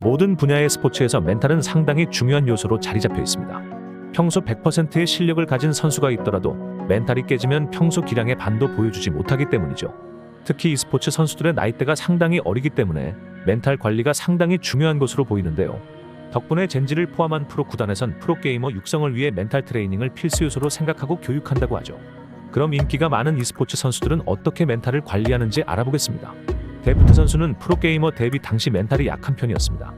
모든 분야의 스포츠에서 멘탈은 상당히 중요한 요소로 자리 잡혀 있습니다. 평소 100%의 실력을 가진 선수가 있더라도 멘탈이 깨지면 평소 기량의 반도 보여주지 못하기 때문이죠. 특히 e스포츠 선수들의 나이대가 상당히 어리기 때문에 멘탈 관리가 상당히 중요한 것으로 보이는데요. 덕분에 젠지를 포함한 프로 구단에선 프로게이머 육성을 위해 멘탈 트레이닝을 필수 요소로 생각하고 교육한다고 하죠. 그럼 인기가 많은 e스포츠 선수들은 어떻게 멘탈을 관리하는지 알아보겠습니다. 데프트 선수는 프로게이머 데뷔 당시 멘탈이 약한 편이었습니다.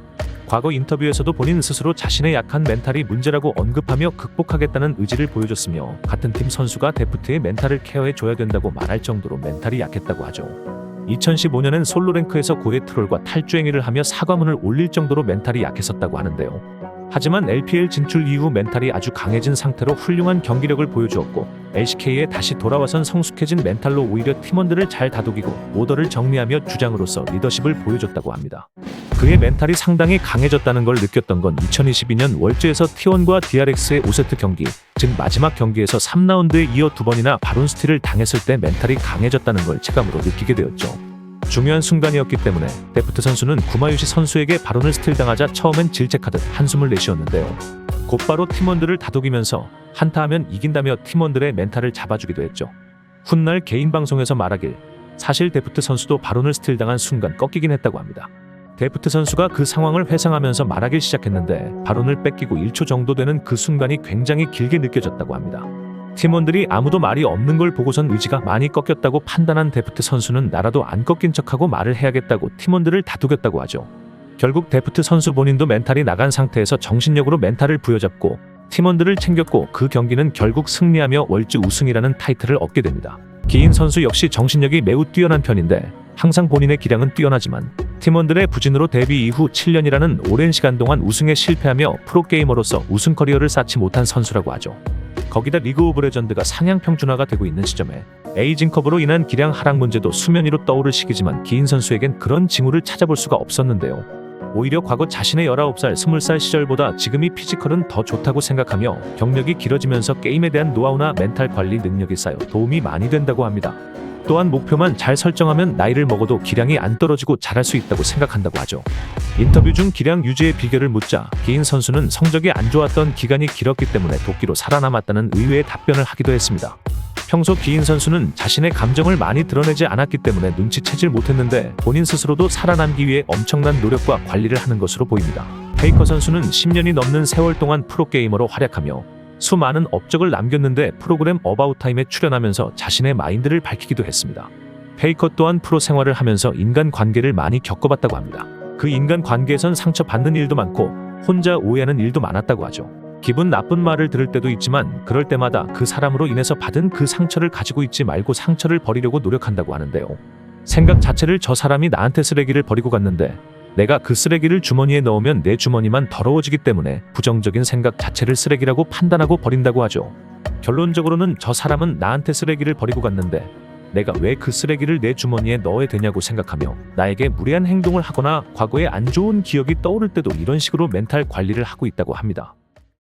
과거 인터뷰에서도 본인 스스로 자신의 약한 멘탈이 문제라고 언급하며 극복하겠다는 의지를 보여줬으며 같은 팀 선수가 데프트의 멘탈을 케어해 줘야 된다고 말할 정도로 멘탈이 약했다고 하죠. 2015년엔 솔로 랭크에서 고해 트롤과 탈주 행위를 하며 사과문을 올릴 정도로 멘탈이 약했었다고 하는데요. 하지만 LPL 진출 이후 멘탈이 아주 강해진 상태로 훌륭한 경기력을 보여주었고 LCK에 다시 돌아와선 성숙해진 멘탈로 오히려 팀원들을 잘 다독이고 오더를 정리하며 주장으로서 리더십을 보여줬다고 합니다. 그의 멘탈이 상당히 강해졌다는 걸 느꼈던 건 2022년 월드에서 T1과 DRX의 5세트 경기, 즉 마지막 경기에서 3라운드에 이어 두 번이나 바론 스틸을 당했을 때 멘탈이 강해졌다는 걸 체감으로 느끼게 되었죠. 중요한 순간이었기 때문에 데프트 선수는 구마유시 선수에게 바론을 스틸당하자 처음엔 질책하듯 한숨을 내쉬었는데요. 곧바로 팀원들을 다독이면서 한타하면 이긴다며 팀원들의 멘탈을 잡아주기도 했죠. 훗날 개인 방송에서 말하길 사실 데프트 선수도 바론을 스틸당한 순간 꺾이긴 했다고 합니다. 데프트 선수가 그 상황을 회상하면서 말하기 시작했는데 바론을 뺏기고 1초 정도 되는 그 순간이 굉장히 길게 느껴졌다고 합니다. 팀원들이 아무도 말이 없는 걸 보고선 의지가 많이 꺾였다고 판단한 데프트 선수는 나라도 안 꺾인 척하고 말을 해야겠다고 팀원들을 다독였다고 하죠. 결국 데프트 선수 본인도 멘탈이 나간 상태에서 정신력으로 멘탈을 부여잡고 팀원들을 챙겼고 그 경기는 결국 승리하며 월즈 우승이라는 타이틀을 얻게 됩니다. 기인 선수 역시 정신력이 매우 뛰어난 편인데 항상 본인의 기량은 뛰어나지만 팀원들의 부진으로 데뷔 이후 7년이라는 오랜 시간 동안 우승에 실패하며 프로게이머로서 우승 커리어를 쌓지 못한 선수라고 하죠. 거기다 리그 오브 레전드가 상향 평준화가 되고 있는 시점에 에이징컵으로 인한 기량 하락 문제도 수면 위로 떠오를 시기지만 기인 선수에겐 그런 징후를 찾아볼 수가 없었는데요. 오히려 과거 자신의 19살, 20살 시절보다 지금이 피지컬은 더 좋다고 생각하며 경력이 길어지면서 게임에 대한 노하우나 멘탈 관리 능력이 쌓여 도움이 많이 된다고 합니다. 또한 목표만 잘 설정하면 나이를 먹어도 기량이 안 떨어지고 잘할 수 있다고 생각한다고 하죠. 인터뷰 중 기량 유지의 비결을 묻자 기인 선수는 성적이 안 좋았던 기간이 길었기 때문에 도끼로 살아남았다는 의외의 답변을 하기도 했습니다. 평소 기인 선수는 자신의 감정을 많이 드러내지 않았기 때문에 눈치채질 못했는데 본인 스스로도 살아남기 위해 엄청난 노력과 관리를 하는 것으로 보입니다. 페이커 선수는 10년이 넘는 세월 동안 프로게이머로 활약하며 수많은 업적을 남겼는데 프로그램 어바웃타임에 출연하면서 자신의 마인드를 밝히기도 했습니다. 페이커 또한 프로 생활을 하면서 인간 관계를 많이 겪어봤다고 합니다. 그 인간 관계에선 상처받는 일도 많고 혼자 오해하는 일도 많았다고 하죠. 기분 나쁜 말을 들을 때도 있지만 그럴 때마다 그 사람으로 인해서 받은 그 상처를 가지고 있지 말고 상처를 버리려고 노력한다고 하는데요. 생각 자체를 저 사람이 나한테 쓰레기를 버리고 갔는데 내가 그 쓰레기를 주머니에 넣으면 내 주머니만 더러워지기 때문에 부정적인 생각 자체를 쓰레기라고 판단하고 버린다고 하죠. 결론적으로는 저 사람은 나한테 쓰레기를 버리고 갔는데 내가 왜 그 쓰레기를 내 주머니에 넣어야 되냐고 생각하며 나에게 무례한 행동을 하거나 과거에 안 좋은 기억이 떠오를 때도 이런 식으로 멘탈 관리를 하고 있다고 합니다.